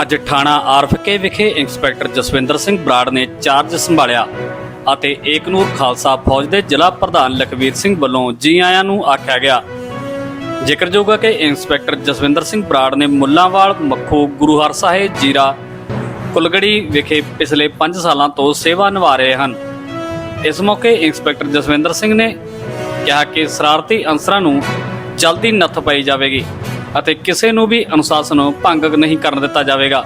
ਅੱਜ ਥਾਣਾ ਆਰਫਕੇ ਵਿਖੇ ਇੰਸਪੈਕਟਰ ਜਸਵਿੰਦਰ ਸਿੰਘ ਬਰਾੜ ਨੇ ਚਾਰਜ ਸੰਭਾਲਿਆ ਅਤੇ ਏਕਨੂਰ ਖਾਲਸਾ ਫੌਜ ਦੇ ਜ਼ਿਲ੍ਹਾ ਪ੍ਰਧਾਨ ਲਖਵੀਰ ਸਿੰਘ ਵੱਲੋਂ ਜੀ ਆਇਆਂ ਨੂੰ ਆਖਿਆ ਗਿਆ। ਜ਼ਿਕਰਯੋਗ ਹੈ ਕਿ ਇੰਸਪੈਕਟਰ ਜਸਵਿੰਦਰ ਸਿੰਘ ਬਰਾੜ ਨੇ ਮੁੱਲਾਂਵਾਲ, ਮੱਖੋ, ਗੁਰੂ ਹਰ ਸਾਹਿਬ, ਜੀਰਾ, ਕੁਲਗੜੀ ਵਿਖੇ ਪਿਛਲੇ 5 ਸਾਲਾਂ ਤੋਂ ਸੇਵਾ ਨਿਭਾ ਰਹੇ ਹਨ। ਇਸ ਮੌਕੇ ਇੰਸਪੈਕਟਰ ਜਸਵਿੰਦਰ ਸਿੰਘ ਨੇ ਕਿਹਾ ਕਿ ਸ਼ਰਾਰਤੀ ਅਨਸਰਾਂ ਨੂੰ ਜਲਦੀ ਨੱਥ ਪਾਈ ਜਾਵੇਗੀ ਅਤੇ ਕਿਸੇ ਨੂੰ ਵੀ ਅਨੁਸ਼ਾਸਨ ਭੰਗ ਨਹੀਂ ਕਰਨ ਦਿੱਤਾ ਜਾਵੇਗਾ।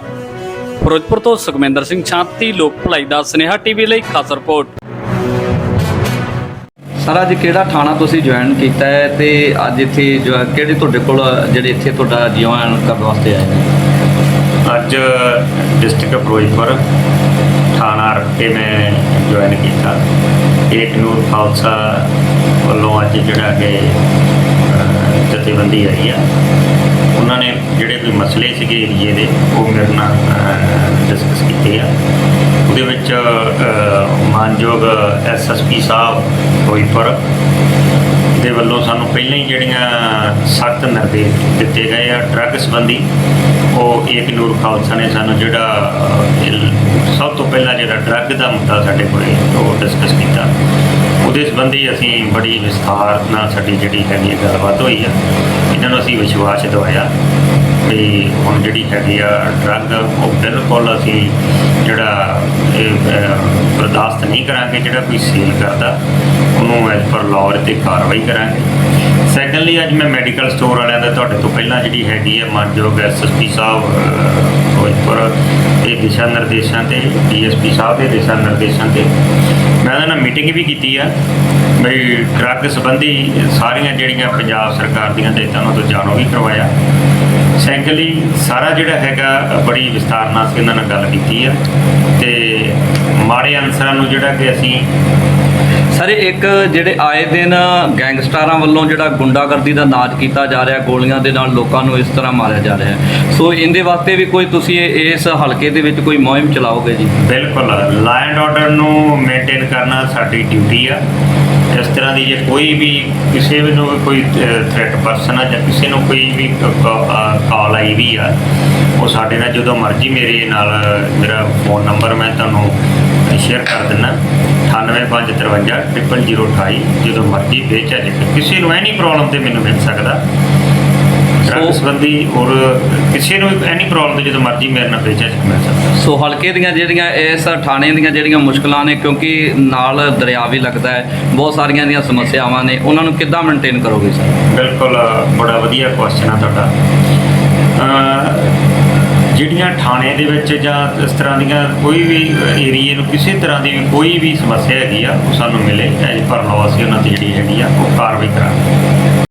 ਫਿਰੋਜ਼ਪੁਰ ਤੋਂ ਸੁਖਮਿੰਦਰ ਸਿੰਘ ਸ਼ਾਂਤੀ ਲੋਕ ਭਲਾਈ ਦਾ ਸਨੇਹਾ ਟੀਵੀ ਲਈ ਖਾਸ ਰਿਪੋਰਟ। ਸਰ ਅੱਜ ਕਿਹੜਾ ਥਾਣਾ ਤੁਸੀਂ ਜੁਆਇਨ ਕੀਤਾ ਹੈ ਤੇ ਅੱਜ ਇੱਥੇ ਜੋ ਹੈ ਕਿਹੜੇ ਤੁਹਾਡੇ ਕੋਲ ਜਿਹੜੇ ਇੱਥੇ ਤੁਹਾਡਾ ਜੁਆਇਨ ਕਰਨ ਵਾਸਤੇ ਆਏ ਨੇ? ਅੱਜ ਡਿਸਟ੍ਰਿਕਟ ਫਿਰੋਜ਼ਪੁਰ। ਥਾਣਾ ਰੱਖ ਮੈਂ ਜੁਆਇਨ ਕੀਤਾ ਏਕ ਨੂਰ ਖਾਲਸਾ ਵੱਲੋਂ ਅੱਜ ਜਿਹੜਾ ਕਿ ਜਥੇਬੰਦੀ ਆਈ ਆ ਉਹਨਾਂ ਨੇ ਜਿਹੜੇ ਕੋਈ ਮਸਲੇ ਸੀਗੇ ਏਰੀਏ ਦੇ ਉਹ ਮੇਰੇ ਨਾਲ ਡਿਸਕਸ ਕੀਤੇ ਆ ਉਹਦੇ ਵਿੱਚ ਅਹ, ਮਾਨਯੋਗ ਐਸਐਸਪੀ ਸਾਹਿਬ ਫਿਰੋਜ਼ਪੁਰ ਦੇ ਵੱਲੋਂ ਸਾਨੂੰ ਪਹਿਲਾਂ ਹੀ ਜਿਹੜੀਆਂ ਸਖਤ ਨਿਰਦੇਸ਼ ਦਿੱਤੇ ਗਏ ਆ ਡਰੱਗ ਸੰਬੰਧੀ, ਉਹ ਏਕ ਨੂਰ ਖਾਲਸਾ ਨੇ ਸਾਨੂੰ ਜਿਹੜਾ ਸਭ ਤੋਂ ਪਹਿਲਾਂ ਜਿਹੜਾ ਡਰੱਗ ਦਾ ਮੁੱਦਾ ਸਾਡੇ ਕੋਲੇ ਉਹ ਡਿਸਕਸ ਕੀਤਾ। ਉਹਦੇ ਸੰਬੰਧੀ ਅਸੀਂ ਬੜੀ ਵਿਸਥਾਰ ਨਾਲ ਸਾਡੀ ਜਿਹੜੀ ਹੈਗੀ ਹੈ ਗੱਲਬਾਤ ਹੋਈ ਆ। ਇਹਨਾਂ ਨੂੰ ਅਸੀਂ ਵਿਸ਼ਵਾਸ ਦਿਵਾਇਆ ਵੀ ਹੁਣ ਜਿਹੜੀ ਹੈਗੀ ਆ ਡਰੱਗ ਉਹ ਬਿਲਕੁਲ ਅਸੀਂ ਜਿਹੜਾ ਬਰਦਾਸ਼ਤ ਨਹੀਂ ਕਰਾਂਗੇ ਜਿਹੜਾ ਕੋਈ ਸੇਲ ਕਰਦਾ ਉਹਨੂੰ ਐਜ਼ ਪਰ ਲਾਅ ਤੇ ਕਾਰਵਾਈ ਕਰਾਂਗੇ। ਸੈਕੰਡਲੀ ਅੱਜ ਮੈਂ ਮੈਡੀਕਲ ਸਟੋਰ ਵਾਲਿਆਂ ਦਾ ਤੁਹਾਡੇ ਤੋਂ ਪਹਿਲਾਂ ਜਿਹੜੀ ਹੈਗੀ ਹੈ ਮਾਨਯੋਗ ਐਸਐਸਪੀ ਸਾਹਿਬ ਅਹ, ਫਿਰੋਜ਼ਪੁਰ ਦੇ ਦਿਸ਼ਾ ਨਿਰਦੇਸ਼ਾਂ ਤੇ ਡੀਐਸਪੀ ਸਾਹਿਬ ਦੇ ਦਿਸ਼ਾ ਨਿਰਦੇਸ਼ਾਂ ਤੇ ਮੈਂ ਮੀਟਿੰਗ ਵੀ ਕੀਤੀ ਆ। ਬਈ ਡਰੱਗ ਸੰਬੰਧੀ ਸਾਰੀਆਂ ਜਿਹੜੀਆਂ ਪੰਜਾਬ ਸਰਕਾਰ ਦੀਆਂ ਹਦਾਇਤਾਂ ਉਹਨਾਂ ਤੋਂ ਜਾਣੂ ਵੀ ਕਰਵਾਇਆ। ਸੈਂਕਲੀ ਸਾਰਾ ਜਿਹੜਾ ਹੈਗਾ ਬੜੀ ਵਿਸਤਾਰ ਨਾਲ ਇਹਨਾਂ ਨਾਲ ਗੱਲ ਕੀਤੀ ਆ। ਮਾੜੇ ਅਨਸਰਾਂ ਨੂੰ ਜਿਹੜਾ ਕਿ ਅਸੀਂ ਸਰ ਇੱਕ ਜਿਹੜੇ ਆਏ ਦਿਨ ਗੈਂਗਸਟਰਾਂ ਵੱਲੋਂ ਜਿਹੜਾ ਗੁੰਡਾਗਰਦੀ ਦਾ ਨਾਚ ਕੀਤਾ ਜਾ ਰਿਹਾ ਗੋਲੀਆਂ ਦੇ ਨਾਲ ਲੋਕਾਂ ਨੂੰ ਇਸ ਤਰ੍ਹਾਂ ਮਾਰਿਆ ਜਾ ਰਿਹਾ ਸੋ ਇਹਦੇ ਵਾਸਤੇ ਵੀ ਕੋਈ ਤੁਸੀਂ ਇਸ ਹਲਕੇ ਦੇ ਵਿੱਚ ਕੋਈ ਮੁਹਿੰਮ ਚਲਾਓਗੇ ਜੀ? ਬਿਲਕੁਲ। ਲਾ ਐਂਡ ਆਰਡਰ ਨੂੰ ਮੇਨਟੇਨ ਕਰਨਾ ਸਾਡੀ ਡਿਊਟੀ ਆ। ਇਸ ਤਰ੍ਹਾਂ ਦੀ ਜੇ ਕੋਈ ਵੀ ਕਿਸੇ ਵੀ ਨੂੰ ਕੋਈ ਥ੍ਰੈਟ ਪਰਸਨ ਆ ਜਾਂ ਕਿਸੇ ਨੂੰ ਕੋਈ ਵੀ ਕਾਲ ਆਈ ਵੀ ਆ ਉਹ ਸਾਡੇ ਨਾਲ ਜਦੋਂ ਮਰਜ਼ੀ ਮੇਰੇ ਨਾਲ ਮੇਰਾ ਫੋਨ ਨੰਬਰ ਮੈਂ ਤੁਹਾਨੂੰ ਸ਼ੇਅਰ ਕਰ ਦਿੰਦਾ। 9853 00028 ਜਦੋਂ ਮਰਜ਼ੀ ਬੇਝਿਜਕ। ਕਿਸੇ ਨੂੰ ਐਨੀ ਪ੍ਰੋਬਲਮ ਤੇ ਮੈਨੂੰ ਮਿਲ ਸਕਦਾ। ਡਰੱਗ ਸੰਬੰਧੀ ਔਰ ਕਿਸੇ ਨੂੰ ਐਨੀ ਪ੍ਰੋਬਲਮ ਤੇ ਜਦੋਂ ਮਰਜ਼ੀ ਮੇਰੇ ਨਾਲ ਬੇਝਿਜਕ ਮਿਲ ਸਕਦਾ। ਸੋ ਹਲਕੇ ਦੀਆਂ ਜਿਹੜੀਆਂ ਇਸ ਥਾਣੇ ਦੀਆਂ ਜਿਹੜੀਆਂ ਮੁਸ਼ਕਲਾਂ ਨੇ ਕਿਉਂਕਿ ਨਾਲ ਦਰਿਆ ਵੀ ਲੱਗਦਾ ਹੈ ਬਹੁਤ ਸਾਰੀਆਂ ਦੀਆਂ ਸਮੱਸਿਆਵਾਂ ਨੇ ਉਹਨਾਂ ਨੂੰ ਕਿੱਦਾਂ ਮੇਨਟੇਨ ਕਰੋਗੇ ਸਰ? ਬਿਲਕੁਲ ਬੜਾ ਵਧੀਆ ਕੁਐਸਚਨ ਆ ਤੁਹਾਡਾ। ਥਾਣੇ ਦੇ ਵਿੱਚ ਜਾਂ ਇਸ ਤਰ੍ਹਾਂ ਦੀਆਂ ਕੋਈ ਵੀ ਏਰੀਏ ਨੂੰ ਕਿਸੇ ਤਰ੍ਹਾਂ ਦੀ ਵੀ ਕੋਈ ਵੀ ਸਮੱਸਿਆ ਹੈਗੀ ਆ, ਉਹ ਸਾਨੂੰ ਮਿਲੇ। ਐਜ ਪਰ ਲਾਅ ਅਸੀਂ ਉਹਨਾਂ ਤੇ ਜਿਹੜੀ ਹੈਗੀ ਆ, ਉਹ ਕਾਰਵਾਈ ਕਰਾਂਗੇ।